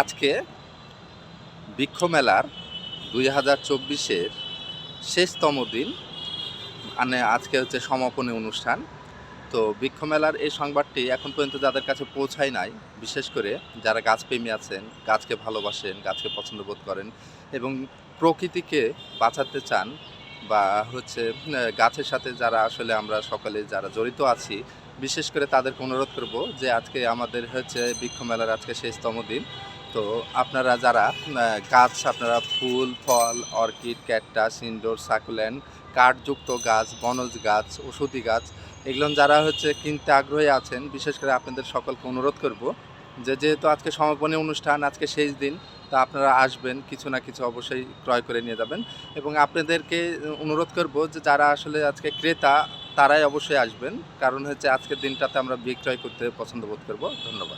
আজকে বৃক্ষ মেলার দুই হাজার চব্বিশের শেষতম দিন মানে আজকে হচ্ছে সমাপনী অনুষ্ঠান। তো বৃক্ষ মেলার এই সংবাদটি এখন পর্যন্ত যাদের কাছে পৌঁছায় নাই, বিশেষ করে যারা গাছপ্রেমী আছেন, গাছকে ভালোবাসেন, গাছকে পছন্দ বোধ করেন এবং প্রকৃতিকে বাঁচাতে চান বা হচ্ছে গাছের সাথে যারা আসলে আমরা সকলে যারা জড়িত আছি, বিশেষ করে তাদেরকে অনুরোধ করব যে আজকে আমাদের হচ্ছে বৃক্ষ মেলার আজকে শেষতম দিন। তো আপনারা যারা গাছ, আপনারা ফুল, ফল, অর্কিড, ক্যাকটাস, ইনডোর, সাকুলেন্ট, কাঠযুক্ত গাছ, বনজ গাছ, ওষুধি গাছ, এগুলো যারা হচ্ছে কিনতে আগ্রহী আছেন, বিশেষ করে আপনাদের সকলকে অনুরোধ করব যে যেহেতু আজকে সমাপনী অনুষ্ঠান, আজকে শেষ দিন, তা আপনারা আসবেন, কিছু না কিছু অবশ্যই ক্রয় করে নিয়ে যাবেন। এবং আপনাদেরকে অনুরোধ করব যে যারা আসলে আজকে ক্রেতা, তারাই অবশ্যই আসবেন, কারণ হচ্ছে আজকের দিনটাতে আমরা বিক্রয় করতে পছন্দ বোধ করব। ধন্যবাদ।